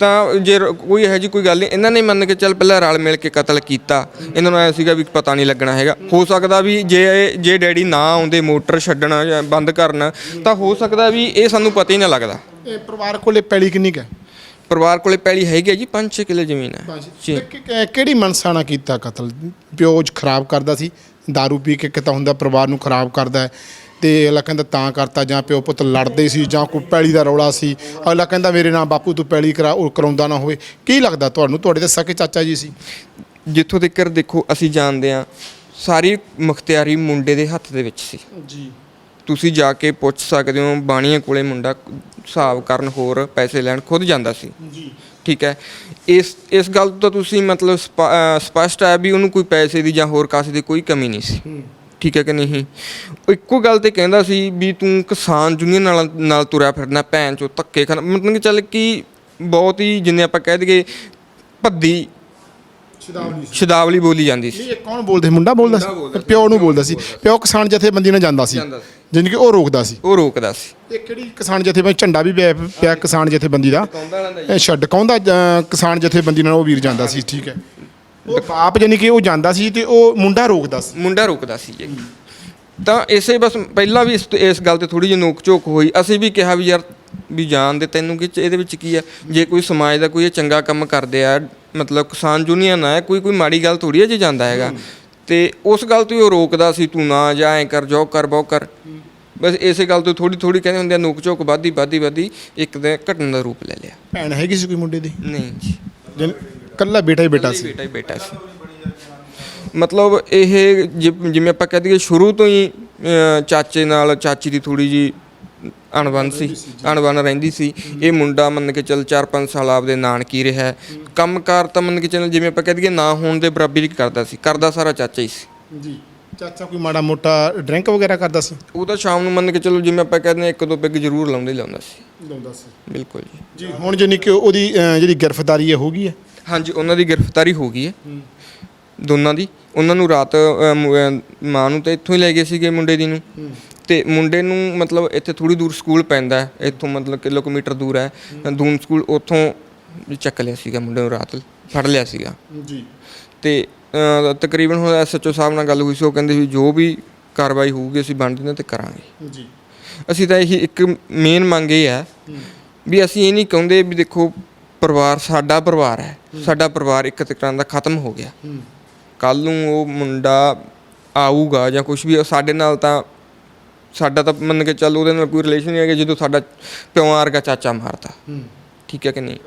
ਤਾਂ ਜੇ ਰ- ਕੋਈ ਇਹੋ ਜਿਹੀ ਕੋਈ ਗੱਲ ਨਹੀਂ ਇਹਨਾਂ ਨੇ ਮੰਨ ਕੇ ਚੱਲ ਪਹਿਲਾਂ ਰਲ ਮਿਲ ਕੇ ਕਤਲ ਕੀਤਾ। ਇਹਨਾਂ ਨੂੰ ਐ ਸੀਗਾ ਵੀ ਪਤਾ ਨਹੀਂ ਲੱਗਣਾ ਹੈਗਾ। ਹੋ। ਸਕਦਾ ਵੀ ਜੇ ਜੇ ਡੈਡੀ ਨਾ ਆਉਂਦੇ ਮੋਟਰ ਛੱਡਣਾ ਜਾਂ ਬੰਦ ਕਰਨਾ ਤਾਂ ਹੋ ਸਕਦਾ ਵੀ ਇਹ ਸਾਨੂੰ ਪਤਾ ਹੀ ਨਾ ਲੱਗਦਾ। ਇਹ ਪਰਿਵਾਰ ਕੋਲੇ ਪੈਲੀ ਕਿੰਨੀ ਕੁ ਹੈ? ਪਰਿਵਾਰ ਕੋਲੇ ਪੈਲੀ ਹੈਗੀ ਹੈ ਜੀ 5-6 ਕਿੱਲੇ ਜ਼ਮੀਨ ਹੈ। ਜੀ। ਕਿ- ਕਿ- ਕਿਹੜੀ ਮਨਸਾ ਨਾਲ ਕੀਤਾ ਕਤਲ? ਪਿਓ ਚ ਖਰਾਬ ਕਰਦਾ ਸੀ दारू ਪੀ ਕੇ ਕਿਤਾ ਹੁੰਦਾ ਪਰਿਵਾਰ ਨੂੰ ਖਰਾਬ ਕਰਦਾ ਹੈ ਤੇ ਅਗਲਾ ਕਹਿੰਦਾ ਤਾਂ ਕਰਤਾ ਜਾਂ ਪਿਓ ਪੁੱਤ ਲੜਦੇ ਸੀ ਜਾਂ ਕੋਈ ਪੈਲੀ ਦਾ ਰੌਲਾ ਸੀ ਅਗਲਾ ਕਹਿੰਦਾ ਮੇਰੇ ਨਾਲ ਬਾਪੂ ਤੂੰ ਪੈਲੀ ਕਰਾ ਉਹ ਕਰਾਉਂਦਾ ਨਾ ਹੋਵੇ। ਕੀ ਲੱਗਦਾ ਤੁਹਾਨੂੰ? ਤੁਹਾਡੇ ਤਾਂ ਸਕੇ ਚਾਚਾ ਜੀ ਸੀ। ਜਿੱਥੋਂ ਤੱਕ ਦੇਖੋ ਅਸੀਂ ਜਾਣਦੇ ਹਾਂ ਸਾਰੀ ਮੁਖਤਿਆਰੀ ਮੁੰਡੇ ਦੇ ਹੱਥ ਦੇ ਵਿੱਚ ਸੀ। ਜੀ। ਤੁਸੀਂ ਜਾ ਕੇ ਪੁੱਛ ਸਕਦੇ ਹੋ ਬਾਣੀਆਂ ਕੋਲੇ ਮੁੰਡਾ ਹਿਸਾਬ ਕਰਨ ਹੋਰ ਪੈਸੇ ਲੈਣ ਖੁਦ ਜਾਂਦਾ ਸੀ। ਜੀ। ਠੀਕ ਹੈ। ਇਸ ਇਸ ਗੱਲ ਤੋਂ ਤੁਸੀਂ ਮਤਲਬ ਸਪਸ਼ਟ ਹੈ ਵੀ ਉਹਨੂੰ ਕੋਈ ਪੈਸੇ ਦੀ ਜਾਂ ਹੋਰ ਕਾਸੇ ਦੀ ਕੋਈ ਕਮੀ ਨਹੀਂ ਸੀ। ਠੀਕ ਹੈ ਕਿ ਨਹੀਂ? ਉਹ ਇੱਕੋ ਗੱਲ ਤੇ ਕਹਿੰਦਾ ਸੀ ਵੀ ਤੂੰ ਕਿਸਾਨ ਯੂਨੀਅਨ ਨਾਲ ਨਾਲ ਤੁਰਿਆ ਫਿਰਨਾ ਭੈਣ ਚੋ ਧੱਕੇ ਖਾਣਾ। ਮਤਲਬ ਕਿ ਚੱਲ ਕਿ ਬਹੁਤ ਹੀ ਜਿੰਨੇ ਆਪਾਂ ਕਹਿ ਦਈਏ ਭੱਦੀ ਸ਼ਦਾਵਲੀ ਸ਼ਦਾਵਲੀ ਬੋਲੀ ਜਾਂਦੀ ਸੀ। ਇਹ ਕੌਣ ਬੋਲਦੇ ਮੁੰਡਾ ਬੋਲਦਾ ਸੀ। ਪਿਓ ਨੂੰ ਬੋਲਦਾ ਸੀ। ਪਿਓ ਕਿਸਾਨ ਜਥੇਬੰਦੀ ਨਾਲ ਜਾਂਦਾ ਸੀ। ਜਾਂਦਾ ਸੀ। ਜਾਣੀ ਕਿ ਉਹ ਰੋਕਦਾ ਸੀ। ਉਹ ਰੋਕਦਾ ਸੀ। ਇਹ ਕਿਹੜੀ ਕਿਸਾਨ ਜਥੇਬੰਦੀ ਝੰਡਾ ਵੀ ਪਿਆ ਪਿਆ ਕਿਸਾਨ ਜਥੇਬੰਦੀ ਦਾ। ਇਹ ਛੱਡ ਕੌਂਦਾ ਕਿਸਾਨ ਜਥੇਬੰਦੀ ਨਾਲ ਉਹ ਵੀਰ ਜਾਂਦਾ ਸੀ ਠੀਕ ਹੈ। ਉਹ ਬਾਪ ਜਾਨੀ ਕਿ ਉਹ ਜਾਂਦਾ ਸੀ ਤੇ ਉਹ ਮੁੰਡਾ ਰੋਕਦਾ ਸੀ। ਮੁੰਡਾ ਰੋਕਦਾ ਸੀ ਜੀ। ਤਾਂ ਇਸੇ ਬਸ ਪਹਿਲਾਂ ਵੀ ਇਸ ਇਸ ਗੱਲ ਤੇ ਥੋੜੀ ਜਿਹੀ ਨੋਕ ਝੋਕ ਹੋਈ। ਅਸੀਂ ਵੀ ਕਿਹਾ ਵੀ ਯਾਰ ਵੀ ਜਾਣ ਦੇ ਤੈਨੂੰ ਕਿ ਇਹਦੇ ਵਿੱਚ ਕੀ ਆ ਜੇ ਕੋਈ ਸਮਾਜ ਦਾ ਕੋਈ ਇਹ ਚੰਗਾ ਕੰਮ ਕਰਦੇ ਆ ਮਤਲਬ ਕਿਸਾਨ ਯੂਨੀਅਨ ਆ ਕੋਈ ਕੋਈ ਮਾੜੀ ਗੱਲ ਥੋੜੀ ਹੈ ਜੇ ਜਾਂਦਾ ਹੈਗਾ। ਤੇ ਉਸ ਗੱਲ ਤੋਂ ਹੀ ਉਹ ਰੋਕਦਾ ਸੀ ਤੂੰ ਨਾ ਜਾ ਐ ਕਰ ਜੋ ਕਰ ਬੋ ਕਰ। ਬਸ ਇਸੇ ਗੱਲ ਤੋਂ ਥੋੜੀ ਥੋੜੀ ਕਹਿੰਦੇ ਹੁੰਦੇ ਆ ਨੋਕ ਝੋਕ ਵੱਧਦੀ ਵੱਧਦੀ ਵੱਧਦੀ ਇੱਕ ਦਿਨ ਘਟਨ ਦਾ ਰੂਪ ਲੈ ਲਿਆ। ਭੈਣ ਹੈਗੀ ਸੀ ਕੋਈ ਮੁੰਡੇ ਦੀ? ਨਹੀਂ ਜੀ। ਜਨ ਕੱਲਾ ਬੇਟਾ ਹੀ ਬੇਟਾ ਸੀ? ਬੇਟਾ ਹੀ ਬੇਟਾ ਸੀ। ਮਤਲਬ ਇਹ ਜਿ- ਜਿਵੇਂ ਆਪਾਂ ਕਹਿ ਦਈਏ ਸ਼ੁਰੂ ਤੋਂ ਹੀ ਚਾਚੇ ਨਾਲ ਚਾਚੀ ਦੀ ਥੋੜੀ ਜੀ ਅਣਬਣ ਸੀ ਅਣਬਣ ਰਹਿੰਦੀ ਸੀ। ਇਹ ਮੁੰਡਾ ਮੰਨ ਕੇ ਚੱਲ 4-5 ਸਾਲ ਆਪਦੇ ਨਾਨਕੀ ਰਿਹਾ। ਕੰਮਕਾਰ ਤਾਂ ਮੰਨ ਕੇ ਚੱਲ ਜਿਵੇਂ ਆਪਾਂ ਕਹਿ ਦਈਏ ਨਾ ਹੋਣ ਦੇ ਬਰਾਬਰ ਹੀ ਕਰਦਾ ਸੀ ਕਰਦਾ ਸਾਰਾ ਚਾਚਾ ਹੀ ਸੀ। ਜੀ ਚਾਚਾ ਕੋਈ ਮਾੜਾ ਮੋਟਾ ਡਰਿੰਕ ਵਗੈਰਾ ਕਰਦਾ ਸੀ? ਉਹ ਤਾਂ ਸ਼ਾਮ ਨੂੰ ਮੰਨ ਕੇ ਚੱਲੋ ਜਿਵੇਂ ਆਪਾਂ ਕਹਿੰਦੇ ਇੱਕ ਦੋ ਪੈਗ ਜ਼ਰੂਰ ਲਾਉਂਦਾ ਲਾਉਂਦਾ ਸੀ। ਲਾਉਂਦਾ ਸੀ। ਬਿਲਕੁਲ ਜੀ। ਜੀ ਹੁਣ ਜਾਨੀ ਕਿ ਉਹਦੀ ਜਿਹੜੀ ਗ੍ਰਿਫਤਾਰੀ ਹੈ ਹੋ ਗਈ ਹੈ? ਹਾਂਜੀ ਉਹਨਾਂ ਦੀ ਗ੍ਰਿਫਤਾਰੀ ਹੋ ਗਈ ਹੈ। ਦੋਨਾਂ ਦੀ। ਉਹਨਾਂ ਨੂੰ ਰਾਤ ਮਾਂ ਨੂੰ ਤਾਂ ਇੱਥੋਂ ਹੀ ਲੈ ਗਏ ਸੀਗੇ ਮੁੰਡੇ ਦੀ ਨੂੰ। ਤੇ ਮੁੰਡੇ ਨੂੰ ਮਤਲਬ ਇੱਥੇ ਥੋੜੀ ਦੂਰ ਸਕੂਲ ਪੈਂਦਾ ਹੈ ਇੱਥੋਂ ਮਤਲਬ ਕਿਲੋਮੀਟਰ ਦੂਰ ਹੈ। ਦੂਨ ਸਕੂਲ ਉੱਥੋਂ ਚੱਕ ਲਿਆ ਸੀਗਾ ਮੁੰਡੇ ਨੂੰ ਰਾਤ ਫੜ ਲਿਆ ਸੀਗਾ। ਜੀ। ਤੇ ਅਹ ਤਕਰੀਬਨ ਹੁਣ ਐਸਐਚਓ ਸਾਹਿਬ ਨਾਲ ਗੱਲ ਹੋਈ ਸੀ ਉਹ ਕਹਿੰਦੇ ਵੀ ਜੋ ਵੀ ਕਾਰਵਾਈ ਹੋਊਗੀ ਅਸੀਂ ਬਣਦੀ ਨਾਲ ਤੇ ਕਰਾਂਗੇ। ਜੀ। ਅਸੀਂ ਤਾਂ ਇਹੀ ਇੱਕ ਮੇਨ ਮੰਗ ਇਹ ਹੈ ਵੀ ਅਸੀਂ ਇਹ ਨਹੀਂ ਕਹਿੰਦੇ ਵੀ ਦੇਖੋ ਪਰਿਵਾਰ ਸਾਡਾ ਪਰਿਵਾਰ ਹੈ ਸਾਡਾ ਪਰਿਵਾਰ ਇੱਕ ਤਰ੍ਹਾਂ ਦਾ ਖਤਮ ਹੋ ਗਿਆ। ਕੱਲ ਨੂੰ ਉਹ ਮੁੰਡਾ ਆਊਗਾ ਜਾਂ ਕੁਝ ਵੀ ਉਹ ਸਾਡੇ ਨਾਲ ਤਾਂ ਸਾਡਾ ਤਾਂ ਮੰਨ ਕੇ ਚੱਲ ਉਹਦੇ ਨਾਲ ਕੋਈ ਰਿਲੇਸ਼ਨ ਨਹੀਂ ਹੈਗਾ ਜਦੋਂ ਸਾਡਾ ਪਿਓ ਵਰਗਾ ਚਾਚਾ ਮਾਰਤਾ। ਠੀਕ ਹੈ ਕਿ ਨਹੀਂ?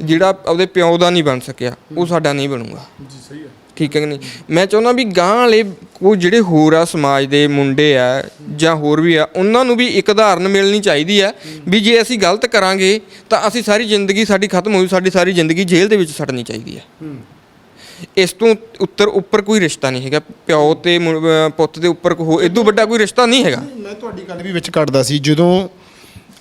ਜਿਹੜਾ ਉਹਦੇ ਪਿਓ ਦਾ ਨਹੀਂ ਬਣ ਸਕਿਆ ਉਹ ਸਾਡਾ ਨਹੀਂ ਬਣੂਗਾ। ਜੀ ਸਹੀ ਹੈ। ਠੀਕ ਹੈ ਕਿ ਨਹੀਂ? ਮੈਂ ਚਾਹੁੰਦਾ ਵੀ ਗਾਂ ਵਾਲੇ ਕੋਈ ਜਿਹੜੇ ਹੋਰ ਆ ਸਮਾਜ ਦੇ ਮੁੰਡੇ ਆ ਜਾਂ ਹੋਰ ਵੀ ਆ ਉਹਨਾਂ ਨੂੰ ਵੀ ਇੱਕ ਉਦਾਹਰਨ ਮਿਲਣੀ ਚਾਹੀਦੀ ਆ ਵੀ ਜੇ ਅਸੀਂ ਗਲਤ ਕਰਾਂਗੇ ਤਾਂ ਅਸੀਂ ਸਾਰੀ ਜ਼ਿੰਦਗੀ ਸਾਡੀ ਖਤਮ ਹੋਈ ਸਾਡੀ ਸਾਰੀ ਜ਼ਿੰਦਗੀ ਜੇਲ੍ਹ ਦੇ ਵਿੱਚ ਸੜਨੀ ਚਾਹੀਦੀ ਹੈ। ਇਸ ਤੋਂ ਉੱਤਰ ਉੱਪਰ ਕੋਈ ਰਿਸ਼ਤਾ ਨਹੀਂ ਹੈਗਾ, ਪਿਓ ਤੇ ਮੁੰ- ਅਹ ਪੁੱਤ ਦੇ ਉੱਪਰ ਕੋ ਇਦੋਂ ਵੱਡਾ ਕੋਈ ਰਿਸ਼ਤਾ ਨਹੀਂ ਹੈਗਾ। ਮੈਂ ਤੁਹਾਡੀ ਗੱਲ ਵੀ ਵਿੱਚ ਕੱਟਦਾ ਸੀ, ਜਦੋਂ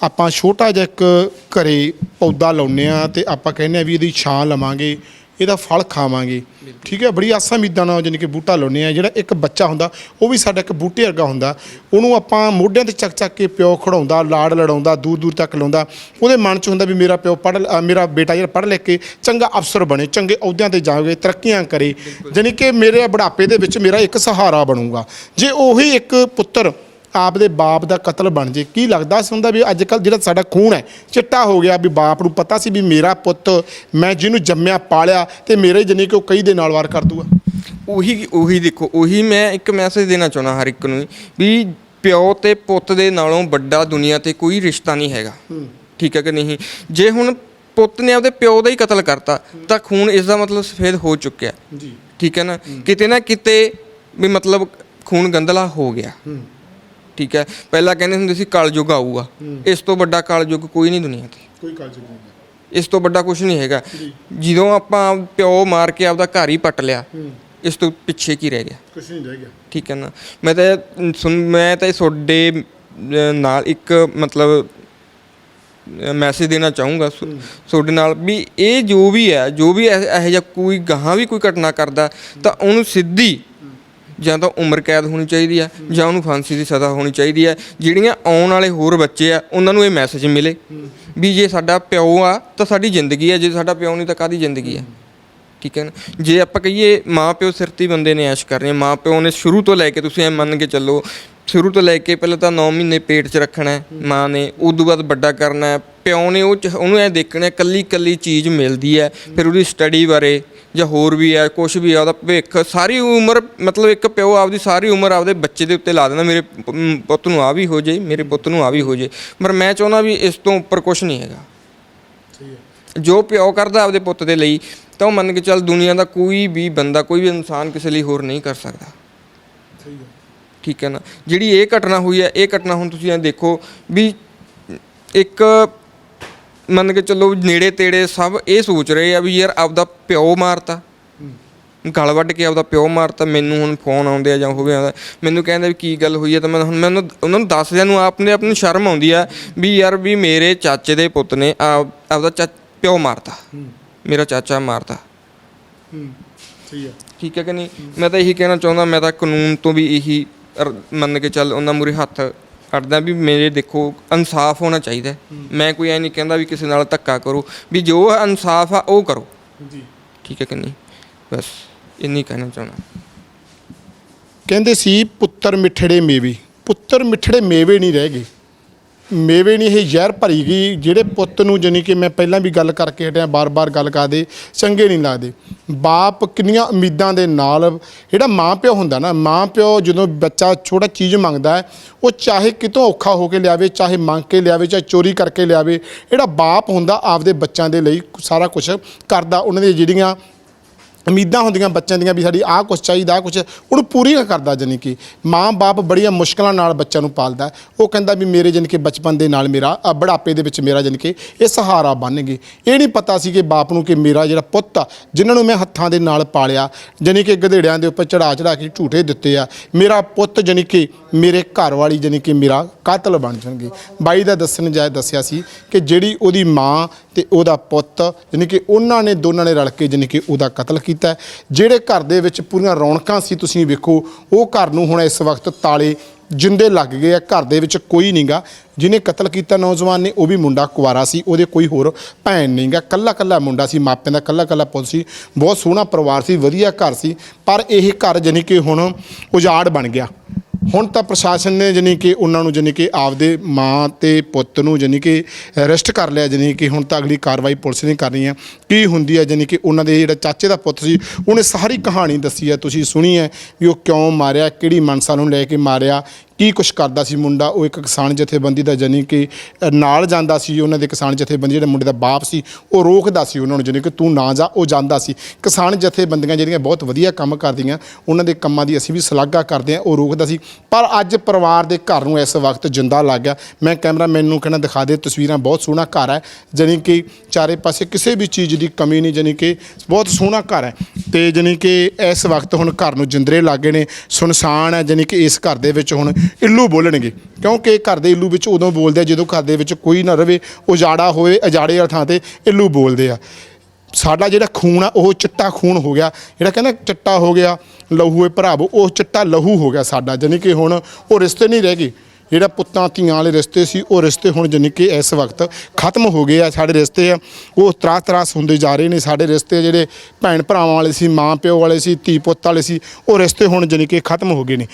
ਆਪਾਂ ਛੋਟਾ ਜਿਹਾ ਇੱਕ ਘਰੇ ਪੌਦਾ ਲਾਉਂਦੇ ਆ ਤੇ ਆਪਾਂ ਕਹਿੰਦੇ ਆ ਵੀ ਇਹਦੀ ਛਾਂ ਲਵਾਂਗੇ ਇਹਦਾ ਫਲ ਖਾਵਾਂਗੇ। ਠੀਕ ਹੈ ਬੜੀ ਆਸਾਂ ਉਮੀਦਾਂ ਨਾਲ ਜਾਨੀ ਕਿ ਬੂਟਾ ਲਾਉਨੇ ਆ ਜਿਹੜਾ ਇੱਕ ਬੱਚਾ ਹੁੰਦਾ ਉਹ ਵੀ ਸਾਡਾ ਇੱਕ ਬੂਟੇ ਵਰਗਾ ਹੁੰਦਾ। ਉਹਨੂੰ ਆਪਾਂ ਮੋਢਿਆਂ ਤੇ ਚੱਕ ਚੱਕ ਕੇ ਪਿਓ ਖੜਾਉਂਦਾ ਲਾੜ ਲੜਾਉਂਦਾ ਦੂਰ ਦੂਰ ਤੱਕ ਲਾਉਂਦਾ। ਉਹਦੇ ਮਨ 'ਚ ਹੁੰਦਾ ਵੀ ਮੇਰਾ ਪਿਓ ਪੜ੍ਹ ਅ, ਮੇਰਾ ਬੇਟਾ ਜਿਹੜਾ ਪੜ੍ਹ ਲਿਖ ਕੇ ਚੰਗਾ ਅਫਸਰ ਬਣੇ ਚੰਗੇ ਅਹੁਦਿਆਂ ਤੇ ਜਾਵੇ ਤਰੱਕੀਆਂ ਕਰੇ। ਜਾਨੀ ਕਿ ਮੇਰੇ ਬੁਢਾਪੇ ਦੇ ਵਿੱਚ ਮੇਰਾ ਇੱਕ ਸਹਾਰਾ ਬਣੂਗਾ। ਜੇ ਉਹੀ ਇੱਕ ਪੁੱਤਰ ਆਪ ਦੇ ਬਾਪ ਦਾ ਕਤਲ ਬਣ ਜੇ। ਕੀ ਲੱਗਦਾ ਸੀ ਹੁੰਦਾ ਵੀ ਅੱਜ ਕੱਲ ਜਿਹੜਾ ਸਾਡਾ ਖੂਨ ਹੈ ਚਿੱਟਾ ਹੋ ਗਿਆ ਵੀ ਬਾਪ ਨੂੰ ਪਤਾ ਸੀ ਵੀ ਮੇਰਾ ਪੁੱਤ ਮੈਂ ਜਿਹਨੂੰ ਜੰਮਿਆ ਪਾਲਿਆ ਤੇ ਮੇਰੇ ਜਨੇ ਕਿ ਉਹ ਕਈ ਦੇ ਨਾਲ ਵਾਰ ਕਰ ਦੂਗਾ। ਉਹੀ ਉਹੀ ਦੇਖੋ ਉਹੀ ਮੈਂ ਇੱਕ ਮੈਸੇਜ ਦੇਣਾ ਚਾਹੁੰਦਾ ਹਰ ਇੱਕ ਨੂੰ ਵੀ ਪਿਓ ਤੇ ਪੁੱਤ ਦੇ ਨਾਲੋਂ ਵੱਡਾ ਦੁਨੀਆ ਤੇ ਕੋਈ ਰਿਸ਼ਤਾ ਨਹੀਂ ਹੈਗਾ। ਠੀਕ ਹੈ ਕਿ ਨਹੀਂ? ਜੇ ਹੁਣ ਪੁੱਤ ਨੇ ਆਪਦੇ ਪਿਓ ਦਾ ਹੀ ਕਤਲ ਕਰਤਾ ਤਾਂ ਖੂਨ ਇਸ ਦਾ ਮਤਲਬ ਸਫੇਦ ਹੋ ਚੁੱਕਿਆ। ਜੀ। ਠੀਕ ਹੈ ਨਾ? ਕਿਤੇ ਨਾ ਕਿਤੇ ਵੀ ਮਤਲਬ ਖੂਨ ਗੰਦਲਾ ਹੋ ਗਿਆ। ਠੀਕ ਹੈ। ਪਹਿਲਾਂ ਕਹਿੰਦੇ ਹੁੰਦੇ ਸੀ ਕਲਯੁੱਗ ਆਊਗਾ। ਇਸ ਤੋਂ ਵੱਡਾ ਕਲਯੁੱਗ ਕੋਈ ਨਹੀਂ ਦੁਨੀਆ ਤੇ। ਕੋਈ ਕਾਜ ਨਹੀਂ ਇਸ ਤੋਂ ਵੱਡਾ ਕੁਝ ਨਹੀਂ ਹੈਗਾ। ਜਦੋਂ ਆਪਾਂ ਪਿਓ ਮਾਰ ਕੇ ਆਪਦਾ ਘਰ ਹੀ ਪੱਟ ਲਿਆ ਇਸ ਤੋਂ ਪਿੱਛੇ ਕੀ ਰਹਿ ਗਿਆ? ਕੁਝ ਨਹੀਂ ਰਹਿ ਗਿਆ। ਠੀਕ ਹੈ ਨਾ। ਮੈਂ ਤਾਂ ਇਹ ਸੁਣ ਮੈਂ ਤਾਂ ਇਹ ਤੁਹਾਡੇ ਅਹ, ਨਾਲ ਇੱਕ ਮਤਲਬ ਮੈਸੇਜ ਦੇਣਾ ਚਾਹੂੰਗਾ। ਸੁ- ਤੁਹਾਡੇ ਨਾਲ ਵੀ ਇਹ ਜੋ ਵੀ ਹੈ ਜੋ ਵੀ ਇਹ ਇਹੋ ਜਿਹਾ ਕੋਈ ਗਾਹਾਂ ਵੀ ਕੋਈ ਘਟਨਾ ਕਰਦਾ ਤਾਂ ਉਹਨੂੰ ਸਿੱਧੀ ਜਾਂ ਤਾਂ ਉਮਰ ਕੈਦ ਹੋਣੀ ਚਾਹੀਦੀ ਹੈ ਜਾਂ ਉਹਨੂੰ ਫਾਂਸੀ ਦੀ ਸਜ਼ਾ ਹੋਣੀ ਚਾਹੀਦੀ ਹੈ ਜਿਹੜੀਆਂ ਆਉਣ ਵਾਲੇ ਹੋਰ ਬੱਚੇ ਆ, ਉਹਨਾਂ ਨੂੰ ਇਹ ਮੈਸੇਜ ਮਿਲੇ ਵੀ ਜੇ ਸਾਡਾ ਪਿਓ ਆ, ਤਾਂ ਸਾਡੀ ਜ਼ਿੰਦਗੀ ਹੈ ਜੇ ਸਾਡਾ ਪਿਓ ਨਹੀਂ ਤਾਂ ਕਾਦੀ ਜ਼ਿੰਦਗੀ ਹੈ ਠੀਕ ਹੈ ਨਾ? ਜੇ ਆਪਾਂ ਕਹੀਏ ਮਾਂ ਪਿਓ ਸਿਰ ਬੰਦੇ ਨੇ ਐਸ਼ ਕਰ ਰਹੇ ਮਾਂ ਪਿਓ ਨੇ ਸ਼ੁਰੂ ਤੋਂ ਲੈ ਕੇ ਤੁਸੀਂ ਐ ਮੰਨ ਕੇ ਚੱਲੋ, ਸ਼ੁਰੂ ਤੋਂ ਲੈ ਕੇ ਪਹਿਲਾਂ ਤਾਂ 9 ਮਹੀਨੇ ਪੇਟ 'ਚ ਰੱਖਣਾ ਹੈ ਮਾਂ ਨੇ, ਉਦੋਂ ਬਾਅਦ ਵੱਡਾ ਕਰਨਾ ਹੈ, ਪਿਓ ਨੇ ਉਹ 'ਚ- ਉਹਨੂੰ ਐ ਦੇਖਣਾ ਕੱਲੀ ਕੱਲੀ ਚੀਜ਼ ਮਿਲਦੀ ਹੈ, ਫਿਰ ਉਹਦੀ ਸਟੱਡੀ ਬਾਰੇ ਜਾਂ ਹੋਰ ਵੀ ਹੈ ਕੁਝ ਵੀ ਹੈ ਉਹਦਾ ਭਵਿੱਖ ਸਾਰੀ ਉਮਰ ਮਤਲਬ ਇੱਕ ਪਿਓ ਆਪਦੀ ਸਾਰੀ ਉਮਰ ਆਪਦੇ ਬੱਚੇ ਦੇ ਉੱਤੇ ਲਾ ਦਿੰਦਾ ਮੇਰੇ ਪੁੱਤ ਨੂੰ ਆ ਵੀ ਹੋ ਜੇ ਮੇਰੇ ਪੁੱਤ ਨੂੰ ਆ ਵੀ ਹੋ ਜੇ ਪਰ ਮੈਂ ਚਾਹੁੰਦਾ ਵੀ ਇਸ ਤੋਂ ਉੱਪਰ ਕੁਝ ਨਹੀਂ ਹੈਗਾ। ਜੋ ਪਿਓ ਕਰਦਾ ਆਪਦੇ ਪੁੱਤ ਦੇ ਲਈ ਤਾਂ ਉਹ ਮੰਨ ਕੇ ਚੱਲ ਦੁਨੀਆ ਦਾ ਕੋਈ ਵੀ ਬੰਦਾ ਕੋਈ ਵੀ ਇਨਸਾਨ ਕਿਸੇ ਲਈ ਹੋਰ ਨਹੀਂ ਕਰ ਸਕਦਾ। ਠੀਕ ਹੈ ਨਾ? ਜਿਹੜੀ ਇਹ ਘਟਨਾ ਹੋਈ ਹੈ ਇਹ ਘਟਨਾ ਹੁਣ ਤੁਸੀਂ ਇਹ ਦੇਖੋ ਵੀ ਇੱਕ ਮੰਨ ਕੇ ਚੱਲੋ ਨੇੜੇ ਤੇੜੇ ਸਭ ਇਹ ਸੋਚ ਰਹੇ ਆ ਵੀ ਯਾਰ ਆਪਦਾ ਪਿਓ ਮਾਰਤਾ। ਗਲ ਵੱਢ ਕੇ ਆਪਦਾ ਪਿਓ ਮਾਰਤਾ ਮੈਨੂੰ ਹੁਣ ਫੋਨ ਆਉਂਦੇ ਆ ਜਾਂ ਹੋਵੇ ਆਉਂਦਾ ਮੈਨੂੰ ਕਹਿੰਦੇ ਵੀ ਕੀ ਗੱਲ ਹੋਈ ਹੈ ਤਾਂ ਮੈਂ ਹੁਣ ਮੈਂ ਉਹਨੂੰ- ਨੂੰ ਦੱਸਦਿਆਂ ਨੂੰ ਆਪਣੇ ਆਪ ਨੂੰ ਸ਼ਰਮ ਆਉਂਦੀ ਆ ਵੀ ਯਾਰ ਵੀ ਮੇਰੇ ਚਾਚੇ ਦੇ ਪੁੱਤ ਨੇ ਆਪ- ਆਪਦਾ ਚਾ ਪਿਓ ਮਾਰਤਾ। ਮੇਰਾ ਚਾਚਾ ਮਾਰਤਾ। ਸਹੀ ਠੀਕ ਹੈ ਕਿ ਨਹੀਂ? ਮੈਂ ਤਾਂ ਇਹੀ ਕਹਿਣਾ ਚਾਹੁੰਦਾ ਮੈਂ ਤਾਂ ਕਾਨੂੰਨ ਤੋਂ ਵੀ ਇਹੀ ਮੰਨ ਕੇ ਚੱਲ ਉਹਨਾਂ ਮੂਰੇ ਹੱਥ ਕੱਢਦਾ ਵੀ ਮੇਰੇ ਦੇਖੋ ਇਨਸਾਫ ਹੋਣਾ ਚਾਹੀਦਾ ਹੈ। ਮੈਂ ਕੋਈ ਐ ਨਹੀਂ ਕਹਿੰਦਾ ਵੀ ਕਿਸੇ ਨਾਲ ਧੱਕਾ ਕਰੋ ਵੀ ਜੋ ਇਨਸਾਫ ਆ ਉਹ ਕਰੋ। ਜੀ। ਠੀਕ ਹੈ ਕਿ ਨਹੀਂ? ਬਸ ਇੰਨੀ ਕਹਿਣਾ ਚਾਹੁੰਦਾ। ਕਹਿੰਦੇ ਸੀ ਪੁੱਤਰ ਮਿੱਠੜੇ ਮੇਵੇ। ਪੁੱਤਰ ਮਿੱਠੜੇ ਮੇਵੇ ਨਹੀਂ ਰਹਿ ਗਏ। ਮੇਵੇ ਨਹੀਂ, ਇਹ ਜ਼ਹਿਰ ਭਰੀ ਗਈ। ਜਿਹੜੇ ਪੁੱਤ ਨੂੰ ਜਾਣੀ ਕਿ ਮੈਂ ਪਹਿਲਾਂ ਵੀ ਗੱਲ ਕਰਕੇ ਹਟਿਆ, ਬਾਰ-ਬਾਰ ਗੱਲ ਕਰਦੇ ਚੰਗੇ ਨਹੀਂ ਲੱਗਦੇ। ਬਾਪ ਕਿੰਨੀਆਂ ਉਮੀਦਾਂ ਦੇ ਨਾਲ, ਜਿਹੜਾ ਮਾਂ ਪਿਓ ਹੁੰਦਾ ਨਾ ਮਾਂ ਪਿਓ ਜਦੋਂ ਬੱਚਾ ਛੋਟਾ ਚੀਜ਼ ਮੰਗਦਾ ਉਹ ਚਾਹੇ ਕਿਤੋਂ ਔਖਾ ਹੋ ਕੇ ਲਿਆਵੇ, ਚਾਹੇ ਮੰਗ ਕੇ ਲਿਆਵੇ, ਚਾਹੇ ਚੋਰੀ ਕਰਕੇ ਲਿਆਵੇ, ਜਿਹੜਾ ਬਾਪ ਹੁੰਦਾ ਆਪਦੇ ਬੱਚਿਆਂ ਦੇ ਲਈ ਸਾਰਾ ਕੁਝ ਕਰਦਾ, ਉਹਨਾਂ ਦੀਆਂ ਜਿਹੜੀਆਂ ਉਮੀਦਾਂ ਹੁੰਦੀਆਂ ਬੱਚਿਆਂ ਦੀਆਂ ਵੀ ਸਾਡੀ ਆਹ ਕੁਝ ਚਾਹੀਦਾ ਆਹ ਕੁਝ ਉਹਨੂੰ ਪੂਰੀਆਂ ਕਰਦਾ ਜਾਨੀ ਕਿ ਮਾਂ-ਬਾਪ ਬੜੀਆਂ ਮੁਸ਼ਕਲਾਂ ਨਾਲ ਬੱਚਿਆਂ ਨੂੰ ਪਾਲਦਾ ਉਹ ਕਹਿੰਦਾ ਵੀ ਮੇਰੇ ਜਾਨੀ ਕਿ ਬਚਪਨ ਦੇ ਨਾਲ ਮੇਰਾ ਅ, ਬੁਢਾਪੇ ਦੇ ਵਿੱਚ ਮੇਰਾ ਜਾਨੀ ਕਿ ਇਹ ਸਹਾਰਾ ਬਣਨਗੇ ਇਹ ਨਹੀਂ ਪਤਾ ਸੀ ਕਿ ਬਾਪ ਨੂੰ ਕਿ ਮੇਰਾ ਜਿਹੜਾ ਪੁੱਤ ਆ ਜਿਨ੍ਹਾਂ ਨੂੰ ਮੈਂ ਹੱਥਾਂ ਦੇ ਨਾਲ ਪਾਲਿਆ ਜਾਨੀ ਕਿ ਗਧੇੜਿਆਂ ਦੇ ਉੱਪਰ ਚੜਾ ਚੜਾ ਕੇ ਝੂਠੇ ਦਿੱਤੇ ਆ ਮੇਰਾ ਪੁੱਤ ਜਾਨੀ ਕਿ ਮੇਰੇ ਘਰ ਵਾਲੀ ਜਾਨੀ ਕਿ ਮੇਰਾ ਕਾਤਲ ਬਣ ਜਾਣਗੇ। ਬਾਈ ਦਾ ਦੱਸਣ ਜਾਇ ਦੱਸਿਆ ਸੀ ਕਿ ਜਿਹੜੀ ਉਹਦੀ ਮਾਂ ਤੇ ਉਹਦਾ ਪੁੱਤ ਜਾਨੀ ਕਿ ਉਹਨਾਂ ਨੇ ਦੋਨਾਂ ਨੇ ਰਲ ਕੇ ਜਾਨੀ ਕਿ ਉਹਦਾ ਕਤਲ ਕੀਤਾ ਜਿਹੜੇ ਘਰ ਦੇ ਵਿੱਚ ਪੂਰੀਆਂ ਰੌਣਕਾਂ ਸੀ, ਤੁਸੀਂ ਵੇਖੋ, ਉਹ ਘਰ ਨੂੰ ਹੁਣ ਇਸ ਵਕਤ ਤਾਲੇ ਜਿੰਦੇ ਲੱਗ ਗਏ ਆ। ਘਰ ਦੇ ਵਿੱਚ ਕੋਈ ਨਹੀਂਗਾ ਜਿਹਨੇ ਕਤਲ ਕੀਤਾ ਨੌਜਵਾਨ ਨੇ, ਉਹ ਵੀ ਮੁੰਡਾ ਕੁਵਾਰਾ ਸੀ, ਉਹਦੇ ਕੋਈ ਹੋਰ ਭੈਣ ਨਹੀਂਗਾ ਕੱਲਾ ਕੱਲਾ ਮੁੰਡਾ ਸੀ, ਮਾਪਿਆਂ ਦਾ ਕੱਲਾ ਕੱਲਾ ਪੁੱਤ ਸੀ। ਬਹੁਤ ਸੋਹਣਾ ਪਰਿਵਾਰ ਸੀ, ਵਧੀਆ ਘਰ ਸੀ, ਪਰ ਇਹ ਘਰ ਜਾਣੀ ਕਿ ਹੁਣ ਉਜਾੜ ਬਣ ਗਿਆ। ਹੁਣ ਤਾਂ ਪ੍ਰਸ਼ਾਸਨ ਨੇ ਜਾਣੀ ਕਿ ਉਹਨਾਂ ਨੂੰ ਜਾਣੀ ਕਿ ਆਪਦੇ ਮਾਂ ਤੇ ਪੁੱਤ ਨੂੰ ਜਾਣੀ ਕਿ ਅਰੈਸਟ ਕਰ ਲਿਆ, ਜਾਣੀ ਕਿ ਹੁਣ ਤਾਂ ਅਗਲੀ ਕਾਰਵਾਈ ਪੁਲਿਸ ਨੇ ਕਰਨੀ ਹੈ ਕੀ ਹੁੰਦੀ ਹੈ ਜਾਣੀ ਕਿ ਉਹਨਾਂ ਦੇ ਜਿਹੜਾ ਚਾਚੇ ਦਾ ਪੁੱਤ ਸੀ, ਉਹਨੇ ਸਾਰੀ ਕਹਾਣੀ ਦੱਸੀ ਹੈ ਤੁਸੀਂ ਸੁਣੀ ਹੈ ਵੀ ਉਹ ਕਿਉਂ ਮਾਰਿਆ, ਕਿਹੜੀ ਮਨਸਾ ਨੂੰ ਲੈ ਕੇ ਮਾਰਿਆ ਕੀ ਕੁਛ ਕਰਦਾ ਸੀ ਮੁੰਡਾ? ਉਹ ਇੱਕ ਕਿਸਾਨ ਜਥੇਬੰਦੀ ਦਾ ਜਾਣੀ ਕਿ ਨਾਲ ਜਾਂਦਾ ਸੀ, ਉਹਨਾਂ ਦੇ ਕਿਸਾਨ ਜਥੇਬੰਦੀ ਜਿਹੜਾ ਮੁੰਡੇ ਦਾ ਬਾਪ ਸੀ, ਉਹ ਰੋਕਦਾ ਸੀ ਉਹਨਾਂ ਨੂੰ, ਜਾਣੀ ਕਿ ਤੂੰ ਨਾ ਜਾ, ਉਹ ਜਾਂਦਾ ਸੀ। ਕਿਸਾਨ ਜਥੇਬੰਦੀਆਂ ਜਿਹੜੀਆਂ ਬਹੁਤ ਵਧੀਆ ਕੰਮ ਕਰਦੀਆਂ, ਉਹਨਾਂ ਦੇ ਕੰਮਾਂ ਦੀ ਅਸੀਂ ਵੀ ਸ਼ਲਾਘਾ ਕਰਦੇ ਹਾਂ, ਉਹ ਰੋਕਦਾ ਸੀ। ਪਰ ਅੱਜ ਪਰਿਵਾਰ ਦੇ ਘਰ ਨੂੰ ਇਸ ਵਕਤ ਜਿੰਦਾ ਲੱਗ ਗਿਆ। ਮੈਂ ਕੈਮਰਾਮੈਨ ਨੂੰ ਕਹਿੰਦਾ, ਦਿਖਾ ਦੇ, ਤਸਵੀਰਾਂ ਬਹੁਤ ਸੋਹਣਾ ਘਰ ਹੈ। ਜਾਣੀ ਕਿ ਚਾਰੇ ਪਾਸੇ ਕਿਸੇ ਵੀ ਚੀਜ਼ ਦੀ ਕਮੀ ਨਹੀਂ, ਜਾਣੀ ਕਿ ਬਹੁਤ ਸੋਹਣਾ ਘਰ ਹੈ। ਤੇ ਜਾਣੀ ਕਿ ਇਸ ਵਕਤ ਹੁਣ ਘਰ ਨੂੰ ਜਿੰਦਰੇ ਲੱਗੇ ਨੇ, ਸੁਨਸਾਨ ਹੈ, ਜਾਣੀ ਕਿ ਇਸ ਘਰ ਦੇ ਵਿੱਚ ਹੁਣ ਇੱਲੂ ਬੋਲਣਗੇ। ਕਿਉਂਕਿ ਘਰ ਦੇ ਇੱਲੂ ਵਿੱਚ ਉਦੋਂ ਬੋਲਦੇ ਆ ਜਦੋਂ ਘਰ ਦੇ ਵਿੱਚ ਕੋਈ ਨਾ ਰਵੇ, ਉਜਾੜਾ ਹੋਵੇ ਅਜਾੜੇ ਵਾਲੀ ਥਾਂ ਤੇ ਇੱਲੂ ਬੋਲਦੇ ਆ। ਸਾਡਾ ਜਿਹੜਾ ਖੂਨ ਆ, ਉਹ ਚਿੱਟਾ ਖੂਨ ਹੋ ਗਿਆ। ਜਿਹੜਾ ਕਹਿੰਦਾ ਚਿੱਟਾ ਹੋ ਗਿਆ ਲਹੂਏ ਭਰਾਵੋ, ਉਹ ਚਿੱਟਾ ਲਹੂ ਹੋ ਗਿਆ ਸਾਡਾ। ਜਾਣੀ ਕਿ ਹੁਣ ਉਹ ਰਿਸ਼ਤੇ ਨਹੀਂ ਰਹਿ ਗਏ। ਜਿਹੜਾ ਪੁੱਤਾਂ ਧੀਆਂ ਵਾਲੇ ਰਿਸ਼ਤੇ ਸੀ, ਉਹ ਰਿਸ਼ਤੇ ਹੁਣ ਜਾਣੀ ਕਿ ਇਸ ਵਕਤ ਖਤਮ ਹੋ ਗਏ ਆ ਸਾਡੇ ਰਿਸ਼ਤੇ ਆ। ਉਹ ਤਰਾਸ ਤਰਾਸ ਹੁੰਦੇ ਜਾ ਰਹੇ ਨੇ ਸਾਡੇ ਰਿਸ਼ਤੇ। ਜਿਹੜੇ ਭੈਣ ਭਰਾਵਾਂ ਵਾਲੇ ਸੀ ਮਾਂ ਪਿਓ ਵਾਲੇ ਸੀ ਧੀ ਪੁੱਤ ਵਾਲੇ ਸੀ, ਉਹ ਰਿਸ਼ਤੇ ਹੁਣ ਜਾਣੀ ਕਿ ਖਤਮ ਹੋ ਗਏ ਨੇ।